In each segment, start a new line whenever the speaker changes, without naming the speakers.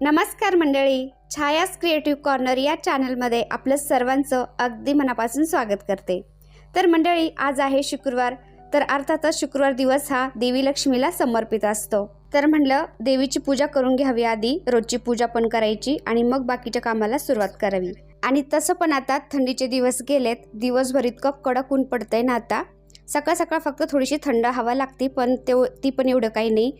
नमस्कार मंडळी छायास creative corner या चॅनलमध्ये आपलं सर्वांचं अगदी मनापासून स्वागत करते. तर मंडळी आज आहे शुक्रवार तर अर्थातच शुक्रवार दिवस हा देवी लक्ष्मीला समर्पित असतो. तर म्हणलं देवीची पूजा करून घ्यावी आधी रोजची पूजा पण करायची आणि मग बाकीच्या कामाला सुरुवात करावी. आणि तसं पण आता थंडीचे दिवस गेलेत दिवसभर इतकं कडक ऊन पडतंय ना आता. सकाळ सकाळ फक्त थोडीशी थंड हवा लागते पण ते ती पण एवढं काही नाही.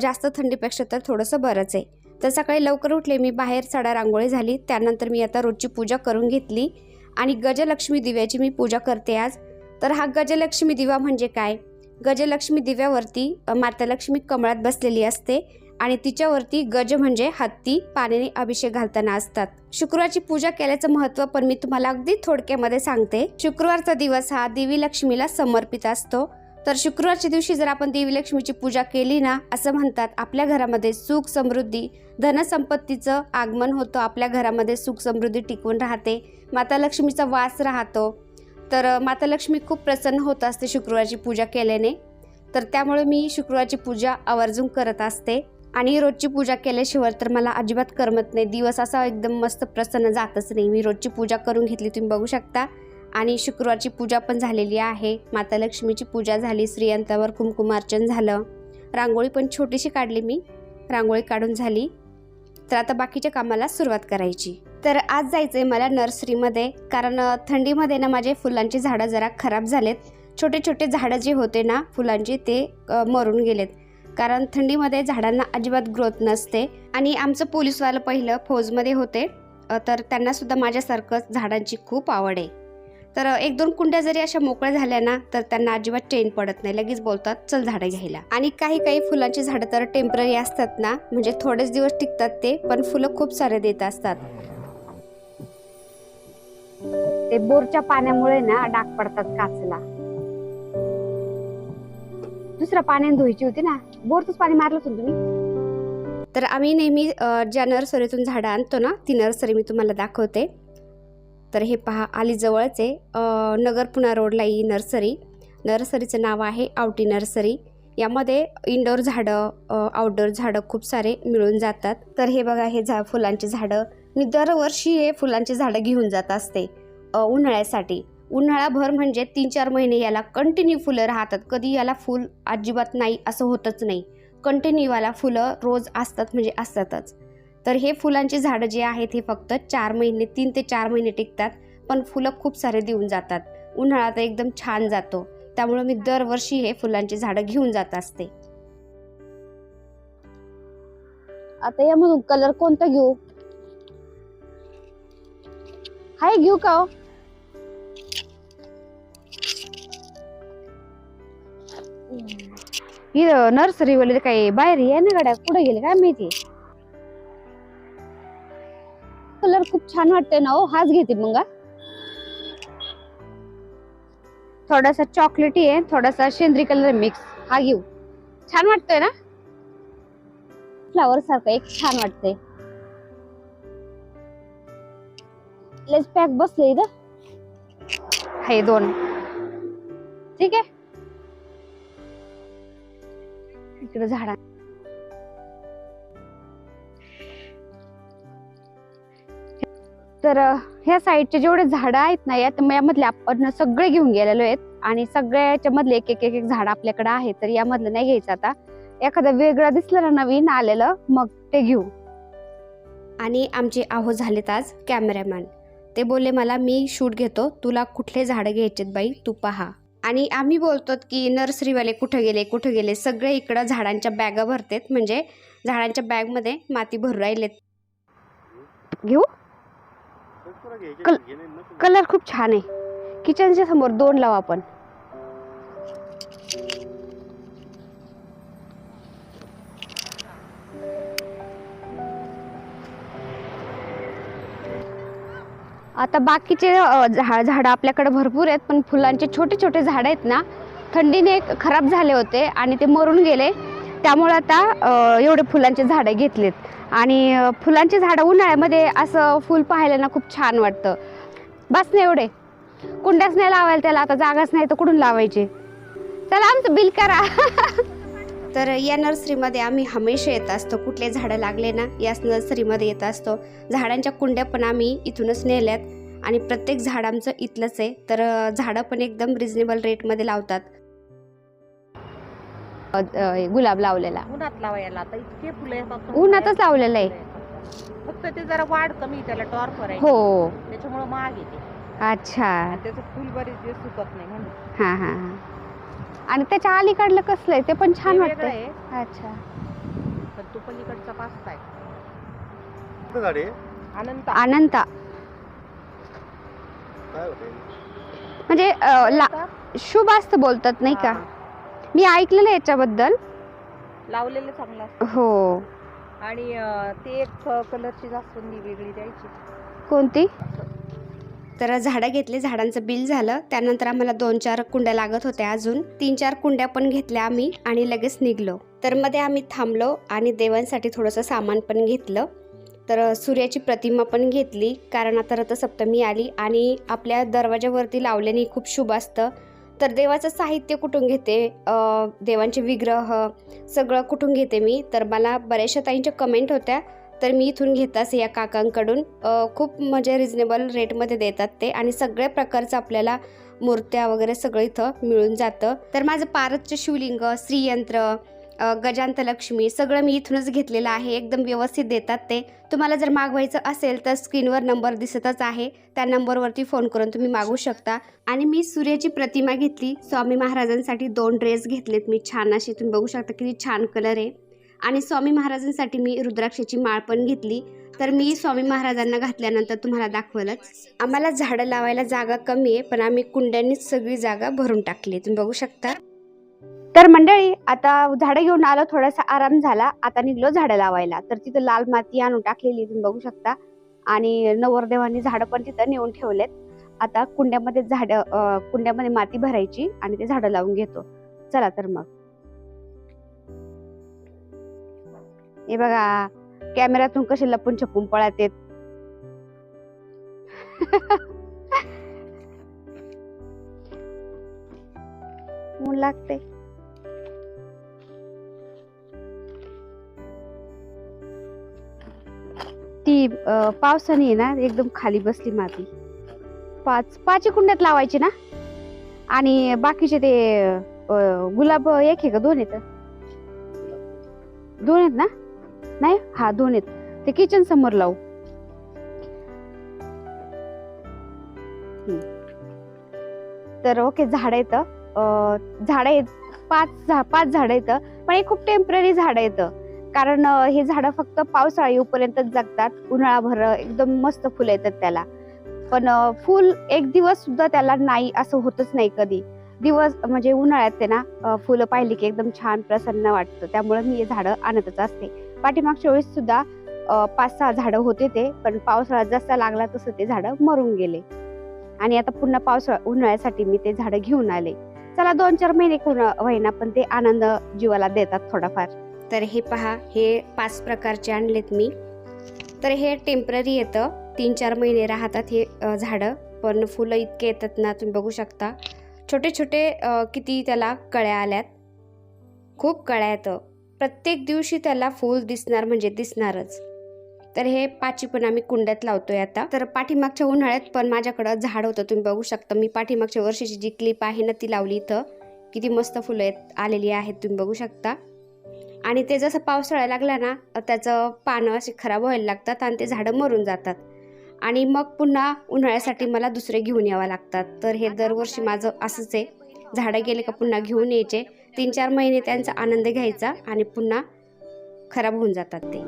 जास्त थंडीपेक्षा तर थोडंसं बरंच आहे. तर सकाळी लवकर उठले मी बाहेर सडा रांगोळी झाली. त्यानंतर मी आता रोजची पूजा करून घेतली. आणि गजलक्ष्मी दिव्याची मी पूजा करते आज. तर हा गजलक्ष्मी दिवा म्हणजे काय? गजलक्ष्मी दिव्यावरती मातालक्ष्मी माता लक्ष्मी कमळात बसलेली असते आणि तिच्यावरती गज म्हणजे हत्ती पाण्याने अभिषेक घालताना असतात. शुक्रवारची पूजा केल्याचं महत्त्व पण मी तुम्हाला अगदी थोडक्यामध्ये सांगते. शुक्रवारचा दिवस हा देवी लक्ष्मीला समर्पित असतो. तर शुक्रवारच्या दिवशी जर आपण देवी लक्ष्मीची पूजा केली ना असं म्हणतात आपल्या घरामध्ये सुख समृद्धी धनसंपत्तीचं आगमन होतं आपल्या घरामध्ये सुख समृद्धी टिकून राहते माता लक्ष्मीचा वास राहतो. तर माता लक्ष्मी खूप प्रसन्न होत असते शुक्रवारची पूजा केल्याने. तर त्यामुळे मी शुक्रवारची पूजा आवर्जून करत असते. आणि रोजची पूजा केल्याशिवाय तर मला अजिबात करमत नाही. दिवस असा एकदम मस्त प्रसन्न जातच नाही. मी रोजची पूजा करून घेतली तुम्ही बघू शकता. आणि शुक्रवारची पूजा पण झालेली आहे. माता लक्ष्मीची पूजा झाली श्रीयंतावर कुमकुमार्चन झालं. रांगोळी पण छोटीशी काढली मी. रांगोळी काढून झाली. तर आता बाकीच्या कामाला सुरुवात करायची. तर आज जायचं आहे मला नर्सरीमध्ये कारण थंडीमध्ये ना माझे फुलांची झाडं जरा खराब झालेत. छोटे छोटे झाडं जे होते ना फुलांचे ते मरून गेलेत. कारण थंडीमध्ये झाडांना अजिबात ग्रोथ नसते. आणि आमचं पोलीसवालं पहिलं फौजमध्ये होते. तर त्यांनासुद्धा माझ्यासारखंच झाडांची खूप आवड आहे. तर एक दोन कुंड्या जरी अशा मोकळ्या झाल्या ना तर त्यांना अजिबात चेन पडत नाही. लगेच बोलतात चल झाडं घ्यायला. आणि काही काही फुलांची झाडं तर टेंपररी असतात ना म्हणजे थोडेच दिवस टिकतात ते पण फुलं खूप सारे देत असतात.
ते बोरच्या पाण्यामुळे ना डाग पडतात काचला. दुसऱ्या पाण्याने धुवायची होती ना बोरच पाणी मारलं होतं तुम्ही?
तर आम्ही नेहमी ज्या नर्सरीतून झाडं आणतो ना ती नर्सरी मी तुम्हाला दाखवते. तर हे पहा आली आहे. नगर पुणा रोडला ही नर्सरी. नर्सरीचं नाव आहे आवटी नर्सरी. यामध्ये इनडोअर झाडं आउटडोर आउटडोअर झाडं खूप सारे मिळून जातात. तर हे बघा हे झा फुलांची झाडं. मी दरवर्षी हे फुलांची झाडं घेऊन जात असते उन्हाळ्यासाठी. उन्हाळाभर म्हणजे तीन चार महिने याला कंटिन्यू फुलं राहतात. कधी याला फुल अजिबात नाही असं होतच नाही. कंटिन्यू याला फुलं रोज असतात म्हणजे असतातच. तर हे फुलांची झाडं जे आहेत हे फक्त चार महिने तीन ते चार महिने टिकतात पण फुलं खूप सारे देऊन जातात. उन्हाळा तर एकदम छान जातो. त्यामुळे मी दरवर्षी हे फुलांची झाडं घेऊन जात असते.
आता यामधून कलर कोणता घेऊ? हाय घेऊ का हो? इथं नर्सरी वाले काही बाहेर ये ना गाड्या. कुठे गेले काय माहिती? कलर खूप छान वाटतंय ना हो. हाच घेते मग थोडासा चॉकलेटी आहे थोडासा शेंद्री कलर मिक्स हा घेऊ. छान वाटतोय ना? फ्लावर सारखं एक छान वाटतंय. लेस पॅक बसले इथं. हे दोन. ठीक आहे? इकडे झाडा तर ह्या साईडचे जेवढे झाडं आहेत ना यात यामधले आपण सगळे घेऊन गेलेलो आहेत. आणि सगळ्याच्या मधले एक एक एक एक झाड आपल्याकडे आहे तर यामधलं नाही घ्यायचं आता. एखादं वेगळं दिसलं ना नवीन आलेलं मग ते घेऊ.
आणि आमचे आहो झालेत आज कॅमेरामॅन. ते बोलले मला मी शूट घेतो. तुला कुठले झाडं घ्यायचेत बाई? तू पहा. आणि आम्ही बोलतो की नर्सरीवाले कुठं गेले कुठं गेले? सगळे इकडं झाडांच्या बॅगा भरतेत. म्हणजे झाडांच्या बॅगमध्ये माती भरू राहिलेत.
घेऊ? कल- कलर. खूप छान आहे. किचनच्या समोर दोन लाव आपण. आता बाकीचे अ, झा झाडं आपल्याकडे भरपूर आहेत पण फुलांचे छोटे छोटे झाड आहेत ना थंडीने खराब झाले होते आणि ते मरून गेले. त्यामुळे आता एवढे फुलांचे झाडं घेतलेत. आणि फुलांची झाडं उन्हाळ्यामध्ये असं फुल पाहायला ना खूप छान वाटतं. बस ना एवढे. कुंड्याच नाही लावायला त्याला आता जागाच नाही तर कुठून लावायचे? चला आमचं बिल करा.
तर या नर्सरीमध्ये आम्ही हमेशा येत असतो. कुठले झाडं लागले ना याच नर्सरीमध्ये येत असतो. झाडांच्या कुंड्या पण आम्ही इथूनच नेल्यात. आणि प्रत्येक झाड आमचं इथलंच आहे. तर झाडं पण एकदम रिजनेबल रेटमध्ये लावतात.
गुलाब लावलेला.
उन्हात लावायला आता इतके फुलं येतात
उन्हातच लावलेलं आहे.
फक्त ते जरा वाढ कमी त्याला टॉर करायची
हो.
त्याच्यामुळे महाग येते
अच्छा.
त्याचं फुल बरेच दिवस सुकत नाही म्हणून.
हां हां हां. आणि त्याच्या अलीकडलं कसलं आहे? ते पण छान
ते वेगळं
वाटतं
आहे.
अच्छा.
पण तो पलीकडचा पास्ता आहे.
कुठं झाडे
अनंत.
अनंता.
काय होते
म्हणजे अ, ला शुभ असतं बोलतात नाही का? मी ऐकलेलं आहे याच्याबद्दल.
लावलेलं चांगलं असतं.
हो.
आणि अं, ते एक कलरची जास्वंदी वेगळी द्यायची.
कोणती?
तर झाडं घेतले झाडांचं बिल झालं. त्यानंतर आम्हाला दोन चार कुंड्या लागत होत्या अजून. तीन चार कुंड्या पण घेतल्या आम्ही आणि लगेच निघलो. तर मध्ये आम्ही थांबलो आणि देवांसाठी थोडंसं सामान पण घेतलं. तर सूर्याची प्रतिमा पण घेतली. कारण आता रथसप्तमी आली आणि आपल्या दरवाजावरती लावल्याने खूप शुभ असतं. तर देवाचं साहित्य कुठून घेते? देवांचे विग्रह सगळं कुठून घेते मी? तर मला बऱ्याचशा ताईंच्या कमेंट होत्या. तर मी इथून घेताच या काकांकडून. खूप म्हणजे रिजनेबल रेटमध्ये देतात ते. आणि सगळ्या प्रकारचं आपल्याला मूर्त्या वगैरे सगळं इथं मिळून जातं. तर माझं पारतचं शिवलिंग श्रीयंत्र गजांत गजांतलक्ष्मी सगळं मी इथूनच घेतलेलं आहे. एकदम व्यवस्थित देतात ते. तुम्हाला जर मागवायचं असेल तर स्क्रीनवर नंबर दिसतच आहे. त्या नंबरवरती फोन करून तुम्ही मागू शकता. आणि मी सूर्याची प्रतिमा घेतली. स्वामी महाराजांसाठी दोन ड्रेस घेतलेत मी. छान असे तुम्ही बघू शकता किती छान कलर आहे. आणि स्वामी महाराजांसाठी मी रुद्राक्षाची माळ पण घेतली. तर मी स्वामी महाराजांना घातल्यानंतर तुम्हाला दाखवलंच. आम्हाला झाडं लावायला जागा कमी आहे पण आम्ही कुंड्यांनीच सगळी जागा भरून टाकली तुम्ही बघू शकता.
तर मंडळी आता झाडं घेऊन आलो थोडासा आराम झाला. आता निघलो झाडं लावायला. तर तिथं लाल माती आणून टाकलेली तुम्ही बघू शकता. आणि नवरदेवांनी झाडं पण तिथं नेऊन ठेवलेत. आता कुंड्यामध्ये झाडं कुंड्यामध्ये माती भरायची आणि ते झाडं लावून घेतो. चला तर मग. हे बघा कॅमेऱ्यातून कसे लपून छपून पळत येत लागते ती पावसाने आहे ना एकदम खाली बसली माती पाच पाच कुंड्यात लावायची ना? आणि बाकीचे ते गुलाब एक आहे का दोन आहेत? दोन आहेत ना? नाही? हा दोन आहेत. ते किचन समोर लावू. तर ओके झाड आहेत. झाड आहेत. पाच झा पाच झाड आहेत. पण हे खूप टेंपररी झाड आहेत. कारण हे झाडं फक्त पावसाळा येऊपर्यंतच जगतात. उन्हाळाभर एकदम मस्त फुलं येतात त्याला. पण फुल एक दिवस सुद्धा त्याला नाही असं होतच नाही कधी. दिवस म्हणजे उन्हाळ्यात ते ना फुलं पाहिली की एकदम छान प्रसन्न वाटतं. त्यामुळे मी हे झाडं आणतच असते. पाठीमागच्या वेळेस सुद्धा पाच सहा झाडं होते ते पण पावसाळा जसा लागला तसं ते झाडं मरून गेले. आणि आता पुन्हा पावसाळा उन्हाळ्यासाठी मी ते झाडं घेऊन आले. चला दोन चार महिने कोण होईना पण ते आनंद जीवाला देतात थोडाफार.
तर हे पहा हे पाच प्रकारचे आणलेत मी. तर हे टेंपररी येतं. तीन चार महिने राहतात हे झाडं. पण फुलं इतके येतात ना तुम्ही बघू शकता. छोटे छोटे किती त्याला कळ्या आल्यात. खूप कळ्या येतं. प्रत्येक दिवशी त्याला फूल दिसणार म्हणजे दिसणारच. तर हे पाची पण आम्ही कुंड्यात लावतोय आता. तर पाठीमागच्या उन्हाळ्यात पण माझ्याकडं झाड होतं तुम्ही बघू शकता. मी पाठीमागच्या वर्षीची जी क्लिप आहे ना ती लावली इथं. किती मस्त फुलं येत आलेली आहेत तुम्ही बघू शकता. आणि ते जसं पावसाळा लागला ना त्याचं पानं असे खराब व्हायला लागतात आणि ते झाडं मरून जातात. आणि मग पुन्हा उन्हाळ्यासाठी मला दुसरे घेऊन यावं लागतात. तर हे दरवर्षी माझं असंच आहे. झाडं गेले का पुन्हा घेऊन यायचे. तीन चार महिने त्यांचा आनंद घ्यायचा आणि पुन्हा खराब होऊन जातात ते.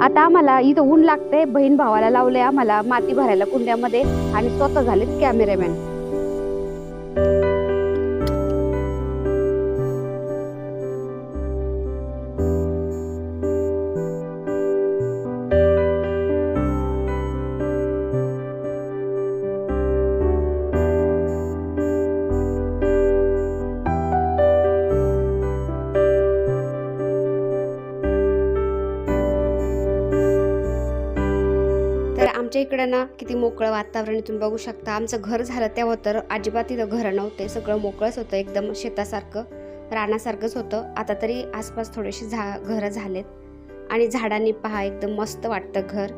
आता आम्हाला इथं ऊन लागते बहीण भावाला लावले आम्हाला. माती भरायला कुंड्यामध्ये आणि स्वतः झालेत कॅमेरामॅन.
इकडं ना किती मोकळं वातावरण तुम्ही बघू शकता. आमचं घर झालं तेव्हा तर अजिबात इथं घरं नव्हते. सगळं मोकळंच होतं एकदम शेतासारखं रानासारखंच होतं. आता तरी आसपास थोडेसे झा घरं झालेत. आणि झाडांनी पहा एकदम मस्त वाटतं घर.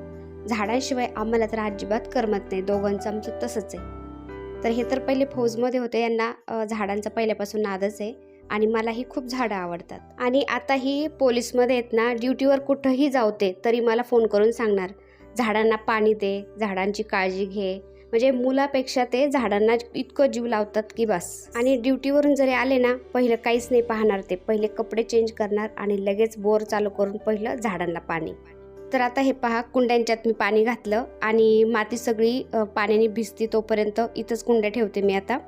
झाडांशिवाय आम्हाला तर अजिबात करमत नाही. दोघांचं आमचं तसंच आहे. तर हे तर पहिले फौजमध्ये होते. यांना झाडांचा पहिल्यापासून नादच आहे. आणि मलाही खूप झाडं आवडतात. आणि आताही पोलीसमध्ये आहेत ना ड्युटीवर कुठंही जावते तरी मला फोन करून सांगणार. झाडांना पाणी दे झाडांची काळजी घे. म्हणजे मुलापेक्षा ते झाडांना इतकं जीव लावतात की बस. आणि ड्युटीवरून जरी आले ना पहिलं काहीच नाही पाहणार ते. पहिले कपडे चेंज करणार आणि लगेच बोर चालू करून पहिलं झाडांना पाणी. तर आता हे पहा कुंड्यांच्यात मी पाणी घातलं आणि माती सगळी पाण्याने भिजती तोपर्यंत इथंच कुंड्या ठेवते मी आता.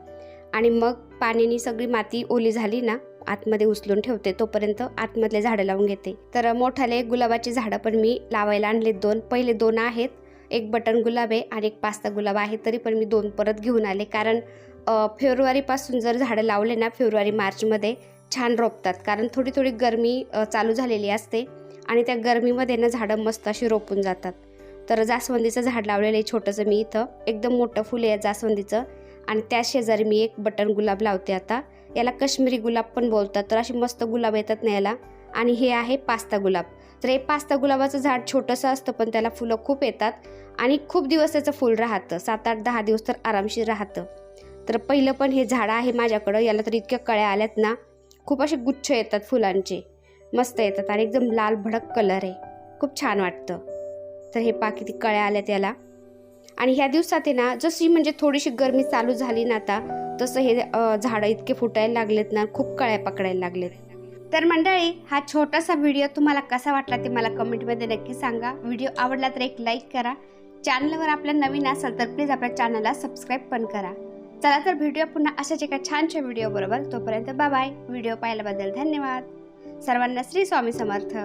आणि मग पाण्याने सगळी माती ओली झाली ना आतमध्ये उचलून ठेवते तोपर्यंत आतमधले झाडं लावून घेते. तर मोठाले गुलाबाची झाडं पण मी लावायला आणले दोन. पहिले दोन आहेत एक बटन गुलाब आहे आणि एक पास्ता गुलाब आहे तरी पण मी दोन परत घेऊन आले. कारण फेब्रुवारीपासून जर झाडं लावले ना फेब्रुवारी मार्चमध्ये छान रोपतात. कारण थोडी थोडी गरमी चालू झालेली असते आणि त्या गरमीमध्ये ना झाडं मस्त अशी रोपून जातात. तर जास्वंदीचं झाड लावलेलं आहे छोटंसं मी इथं. एकदम मोठं फुल आहे जास्वंदीचं आणि त्या शेजारी मी एक बटन गुलाब लावते आता. याला कश्मीरी गुलाब पण बोलतात. तर अशी मस्त गुलाब येतात ना याला. आणि हे आहे पास्ता गुलाब. तर हे पास्ता गुलाबाचं झाड छोटंसं असतं पण त्याला फुलं खूप येतात. आणि खूप दिवस त्याचं फुल राहतं. सात आठ दहा दिवस तर आरामशीर राहतं. तर पहिलं पण हे झाडं आहे माझ्याकडं. याला तर इतक्या कळ्या आल्यात ना. खूप असे गुच्छ येतात फुलांचे. मस्त येतात आणि एकदम लाल भडक कलर आहे. खूप छान वाटतं. तर हे पा किती कळ्या आल्या त्याला आणि ह्या दिवसात आहे ना जशी म्हणजे थोडीशी गरमी चालू झाली ना आता तसं हे झाडं इतके फुटायला लागलेत ना खूप कळ्या पकडायला लागलेत. तर मंडळी हा छोटासा व्हिडिओ तुम्हाला कसा वाटला ते मला कमेंटमध्ये नक्की सांगा. व्हिडिओ आवडला तर एक लाईक करा. चॅनलवर आपल्या नवीन असाल तर प्लीज आपल्या चॅनलला सबस्क्राईब पण करा. चला तर व्हिडिओ पुन्हा अशाच एका छानशा व्हिडिओ बरोबर तोपर्यंत बाय व्हिडिओ पाहिल्याबद्दल धन्यवाद. सर्वांना श्री स्वामी समर्थ.